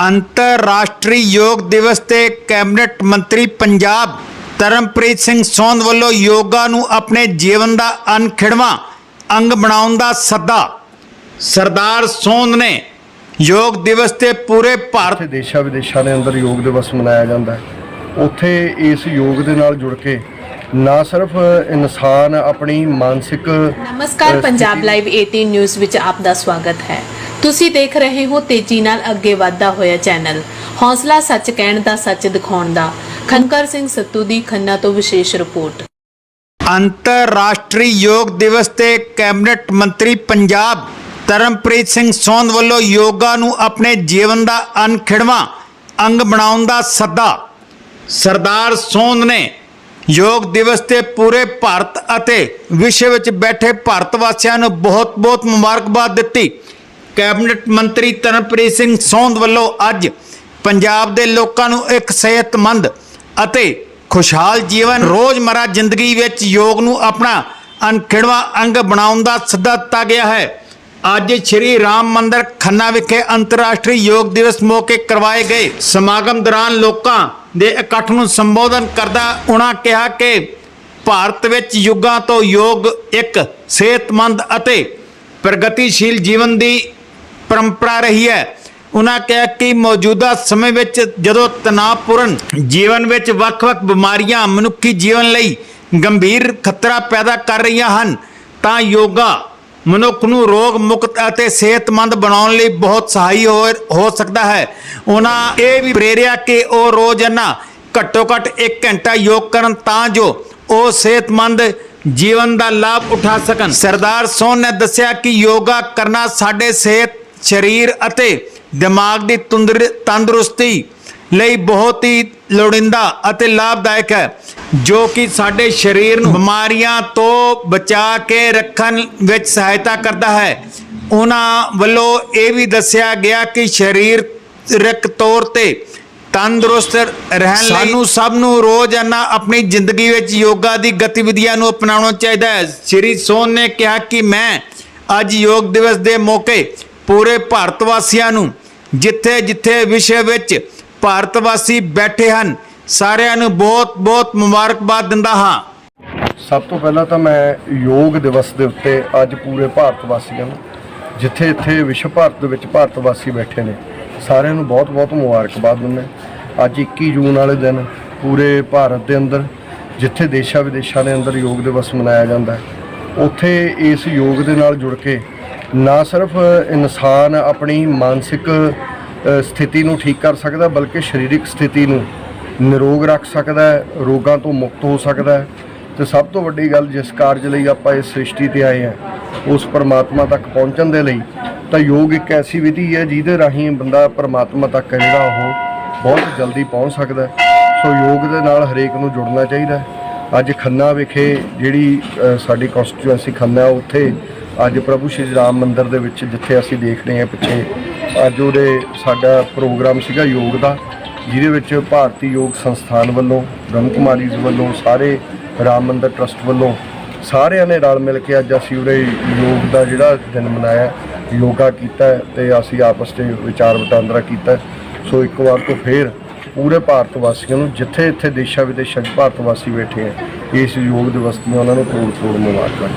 ਅੰਤਰਰਾਸ਼ਟਰੀ ਯੋਗ ਦਿਵਸ ਤੇ ਕੈਬਨਿਟ ਮੰਤਰੀ ਪੰਜਾਬ ਧਰਮਪ੍ਰੀਤ ਸਿੰਘ ਸੋਂਦ ਵੱਲੋਂ ਯੋਗਾ ਨੂੰ ਆਪਣੇ ਜੀਵਨ ਦਾ ਅਨਖਿੜਵਾਂ ਅੰਗ ਬਣਾਉਣ ਦਾ ਸੱਦਾ। ਸਰਦਾਰ ਸੋਂਦ ਨੇ ਯੋਗ ਦਿਵਸ ਤੇ ਪੂਰੇ ਭਾਰਤ ਦੇਸ਼ਾਂ ਵਿਦੇਸ਼ਾਂ ਦੇ ਅੰਦਰ ਯੋਗ ਦਿਵਸ ਮਨਾਇਆ ਜਾਂਦਾ ਹੈ। ਉੱਥੇ ਇਸ ਯੋਗ ਦੇ ਨਾਲ ਜੁੜ ਕੇ ਨਾ ਸਿਰਫ ਇਨਸਾਨ ਆਪਣੀ ਮਾਨਸਿਕ ਨਮਸਕਾਰ ਪੰਜਾਬ ਲਾਈਵ 18 ਨਿਊਜ਼ ਵਿੱਚ ਆਪ ਦਾ ਸਵਾਗਤ ਹੈ। ਤੁਸੀਂ ਦੇਖ ਰਹੇ ਹੋ ਤੇਜ਼ੀ ਨਾਲ ਅੱਗੇ ਵਧਦਾ ਹੋਇਆ ਚੈਨਲ। ਹੌਸਲਾ ਸੱਚ ਕਹਿਣ ਦਾ ਸੱਚ ਦਿਖਾਉਣ ਦਾ। ਖਨਕਰ ਸਿੰਘ ਸੱਤੂ ਦੀ ਖੰਨਾ ਤੋਂ ਵਿਸ਼ੇਸ਼ ਰਿਪੋਰਟ। ਅੰਤਰਰਾਸ਼ਟਰੀ ਯੋਗ ਦਿਵਸ ਤੇ ਕੈਬਨਿਟ ਮੰਤਰੀ ਪੰਜਾਬ ਧਰਮਪ੍ਰੀਤ ਸਿੰਘ ਸੋਂਦ ਵੱਲੋਂ ਯੋਗਾ ਨੂੰ ਆਪਣੇ ਜੀਵਨ ਦਾ ਅਨਖਿੜਵਾਂ ਅੰਗ ਬਣਾਉਣ ਦਾ ਸੱਦਾ। ਸਰਦਾਰ ਸੋਂਦ ਨੇ ਯੋਗ ਦਿਵਸ ਤੇ ਪੂਰੇ ਭਾਰਤ ਅਤੇ ਵਿਸ਼ਵ ਵਿੱਚ ਬੈਠੇ ਭਾਰਤ ਵਾਸੀਆਂ ਨੂੰ ਬਹੁਤ-ਬਹੁਤ ਮੁਬਾਰਕਬਾਦ ਦਿੱਤੀ। ਕੈਬਨਿਟ ਮੰਤਰੀ ਤਰਨਪ੍ਰੀਤ ਸਿੰਘ ਸੋਂਦ ਵੱਲੋਂ ਅੱਜ ਪੰਜਾਬ ਦੇ ਲੋਕਾਂ ਨੂੰ ਇੱਕ ਸਿਹਤਮੰਦ ਅਤੇ ਖੁਸ਼ਹਾਲ ਜੀਵਨ, ਰੋਜ਼ਮਰਾ ਜ਼ਿੰਦਗੀ ਵਿੱਚ ਯੋਗ ਨੂੰ ਆਪਣਾ ਅਨਖਿੜਵਾਂ ਅੰਗ ਬਣਾਉਣ ਦਾ ਸੱਦਾ ਦਿੱਤਾ ਗਿਆ ਹੈ। ਅੱਜ ਸ਼੍ਰੀ ਰਾਮ ਮੰਦਰ ਖੰਨਾ ਵਿਖੇ ਅੰਤਰਰਾਸ਼ਟਰੀ ਯੋਗ ਦਿਵਸ ਮੌਕੇ ਕਰਵਾਏ ਗਏ ਸਮਾਗਮ ਦੌਰਾਨ ਲੋਕਾਂ ਦੇ ਇਕੱਠ ਨੂੰ ਸੰਬੋਧਨ ਕਰਦਾ ਉਹਨਾਂ ਕਿਹਾ ਕਿ ਭਾਰਤ ਵਿੱਚ ਯੁੱਗਾਂ ਤੋਂ ਯੋਗ ਇੱਕ ਸਿਹਤਮੰਦ ਅਤੇ ਪ੍ਰਗਤੀਸ਼ੀਲ ਜੀਵਨ ਦੀ ਪਰੰਪਰਾ ਰਹੀ ਹੈ। ਉਹਨਾਂ ਕਿਹਾ ਕਿ ਮੌਜੂਦਾ ਸਮੇਂ ਵਿੱਚ ਜਦੋਂ ਤਣਾਅਪੂਰਨ ਜੀਵਨ ਵਿੱਚ ਵੱਖ-ਵੱਖ ਬਿਮਾਰੀਆਂ ਮਨੁੱਖੀ ਜੀਵਨ ਲਈ ਗੰਭੀਰ ਖਤਰਾ ਪੈਦਾ ਕਰ ਰਹੀਆਂ ਹਨ, ਤਾਂ ਯੋਗਾ ਮਨੁੱਖ ਨੂੰ ਰੋਗ ਮੁਕਤ ਅਤੇ ਸਿਹਤਮੰਦ ਬਣਾਉਣ ਲਈ ਬਹੁਤ ਸਹਾਈ ਹੋ ਹੋ ਸਕਦਾ ਹੈ। ਉਹਨਾਂ ਇਹ ਵੀ ਪ੍ਰੇਰਿਆ ਕਿ ਉਹ ਰੋਜ਼ਾਨਾ ਘੱਟੋ ਘੱਟ 1 ਘੰਟਾ ਯੋਗ ਕਰਨ ਤਾਂ ਜੋ ਉਹ ਸਿਹਤਮੰਦ ਜੀਵਨ ਦਾ ਲਾਭ ਉਠਾ ਸਕਣ। ਸਰਦਾਰ ਸੋਨ ਨੇ ਦੱਸਿਆ ਕਿ ਯੋਗਾ ਕਰਨਾ ਸਾਡੇ ਸਿਹਤ ਸਰੀਰ ਅਤੇ ਦਿਮਾਗ ਦੀ ਤੁੰਦਰ- ਤੰਦਰੁਸਤੀ ਲਈ ਬਹੁਤ ਹੀ ਲੋੜਿੰਦਾ ਅਤੇ ਲਾਭਦਾਇਕ ਹੈ, ਜੋ ਕਿ ਸਾਡੇ ਸਰੀਰ ਨੂੰ ਬਿਮਾਰੀਆਂ ਤੋਂ ਬਚਾ ਕੇ ਰੱਖਣ ਵਿੱਚ ਸਹਾਇਤਾ ਕਰਦਾ ਹੈ। ਉਹਨਾਂ ਵੱਲੋਂ ਇਹ ਵੀ ਦੱਸਿਆ ਗਿਆ ਕਿ ਸਰੀਰਕ ਤੌਰ ਤੇ ਤੰਦਰੁਸਤ ਰਹਿਣ ਲਈ ਸਾਨੂੰ ਸਭ ਨੂੰ ਰੋਜ਼ਾਨਾ ਆਪਣੀ ਜ਼ਿੰਦਗੀ ਵਿੱਚ ਯੋਗਾ ਦੀ ਗਤੀਵਿਧੀਆਂ ਨੂੰ ਅਪਣਾਉਣਾ ਚਾਹੀਦਾ ਹੈ। ਸ਼੍ਰੀ ਸੋਨ ਨੇ ਕਿਹਾ ਕਿ ਮੈਂ ਅੱਜ ਯੋਗ ਦਿਵਸ ਦੇ ਮੌਕੇ ਪੂਰੇ ਭਾਰਤ ਵਾਸੀਆਂ ਨੂੰ ਜਿੱਥੇ ਜਿੱਥੇ ਵਿਸ਼ਵ ਵਿੱਚ ਭਾਰਤ ਵਾਸੀ ਬੈਠੇ ਹਨ, ਸਾਰਿਆਂ ਨੂੰ ਬਹੁਤ ਬਹੁਤ ਮੁਬਾਰਕਬਾਦ ਦਿੰਦਾ ਹਾਂ। ਸਭ ਤੋਂ ਪਹਿਲਾਂ ਤਾਂ ਮੈਂ ਯੋਗ ਦਿਵਸ ਦੇ ਉੱਤੇ ਅੱਜ ਪੂਰੇ ਭਾਰਤ ਵਾਸੀਆਂ ਨੂੰ, ਜਿੱਥੇ ਇੱਥੇ ਵਿਸ਼ਵ ਭਾਰਤ ਦੇ ਵਿੱਚ ਭਾਰਤ ਵਾਸੀ ਬੈਠੇ ਨੇ, ਸਾਰਿਆਂ ਨੂੰ ਬਹੁਤ-ਬਹੁਤ ਮੁਬਾਰਕਬਾਦ ਦਿੰਦਾ ਅੱਜ 21 ਜੂਨ ਵਾਲੇ ਦਿਨ ਪੂਰੇ ਭਾਰਤ ਦੇ ਅੰਦਰ, ਜਿੱਥੇ ਦੇਸ਼ਾਂ ਵਿਦੇਸ਼ਾਂ ਦੇ ਅੰਦਰ ਯੋਗ ਦਿਵਸ ਮਨਾਇਆ ਜਾਂਦਾ ਹੈ, ਉੱਥੇ ਇਸ ਯੋਗ ਦੇ ਨਾਲ ਜੁੜ ਕੇ ਨਾ ਸਿਰਫ ਇਨਸਾਨ ਆਪਣੀ ਮਾਨਸਿਕ ਸਥਿਤੀ ਨੂੰ ਠੀਕ ਕਰ ਸਕਦਾ, ਬਲਕਿ ਸਰੀਰਕ ਸਥਿਤੀ ਨੂੰ ਨਿਰੋਗ ਰੱਖ ਸਕਦਾ ਹੈ, ਰੋਗਾਂ ਤੋਂ ਮੁਕਤ ਹੋ ਸਕਦਾ ਹੈ। ਤੇ ਸਭ ਤੋਂ ਵੱਡੀ ਗੱਲ ਜਿਸ ਕਾਰਜ ਲਈ ਆਪਾਂ ਇਸ ਸ੍ਰਿਸ਼ਟੀ ਤੇ ਆਏ ਹਾਂ, ਉਸ ਪਰਮਾਤਮਾ ਤੱਕ ਪਹੁੰਚਣ ਦੇ ਲਈ, ਤਾਂ ਯੋਗ ਇੱਕ ਐਸੀ ਵਿਧੀ ਹੈ ਜਿਹਦੇ ਰਾਹੀਂ ਬੰਦਾ ਪਰਮਾਤਮਾ ਤੱਕ ਜਿਹੜਾ ਉਹ ਬਹੁਤ ਜਲਦੀ ਪਹੁੰਚ ਸਕਦਾ ਸੋ ਯੋਗ ਦੇ ਨਾਲ ਹਰੇਕ ਨੂੰ ਜੁੜਨਾ ਚਾਹੀਦਾ ਅੱਜ ਖੰਨਾ ਵਿਖੇ ਜਿਹੜੀ ਸਾਡੀ ਕਨਸਟੀਟੂਐਂਸੀ ਖੰਨਾ ਉੱਥੇ ਅੱਜ ਪ੍ਰਭੂ ਸ਼੍ਰੀ ਰਾਮ ਮੰਦਿਰ ਦੇ ਵਿੱਚ ਜਿੱਥੇ ਅਸੀਂ ਦੇਖ ਰਹੇ ਹਾਂ ਪਿੱਛੇ, ਅੱਜ ਉਹਦੇ ਸਾਡਾ ਪ੍ਰੋਗਰਾਮ ਸੀਗਾ ਯੋਗ ਦਾ, ਜਿਹਦੇ ਵਿੱਚ ਭਾਰਤੀ ਯੋਗ ਸੰਸਥਾਨ ਵੱਲੋਂ, ਬ੍ਰਹਮ ਕੁਮਾਰੀਜ਼ ਵੱਲੋਂ, ਸਾਰੇ ਰਾਮ ਮੰਦਿਰ ਟਰਸਟ ਵੱਲੋਂ ਸਾਰਿਆਂ ਨੇ ਰਲ ਮਿਲ ਕੇ ਅੱਜ ਅਸੀਂ ਉਹਦੇ ਯੋਗ ਦਾ ਜਿਹੜਾ ਦਿਨ ਮਨਾਇਆ, ਯੋਗਾ ਕੀਤਾ ਹੈ ਤੇ ਅਸੀਂ ਆਪਸ ਵਿੱਚ ਵਿਚਾਰ ਵਟਾਂਦਰਾ ਕੀਤਾ। ਸੋ ਇੱਕ ਵਾਰ ਤੋਂ ਫੇਰ ਪੂਰੇ ਭਾਰਤ ਵਾਸੀਆਂ ਨੂੰ ਜਿੱਥੇ ਇੱਥੇ ਦੇਸ਼ਾਂ ਵਿਦੇਸ਼ਾਂ 'ਚ ਭਾਰਤ ਵਾਸੀ ਬੈਠੇ ਹੈ ਇਸ ਯੋਗ ਦਿਵਸ ਦੀਆਂ ਉਹਨਾਂ ਨੂੰ ਕਰੋੜ ਕਰੋੜ ਮੁਬਾਰਕਾਂ।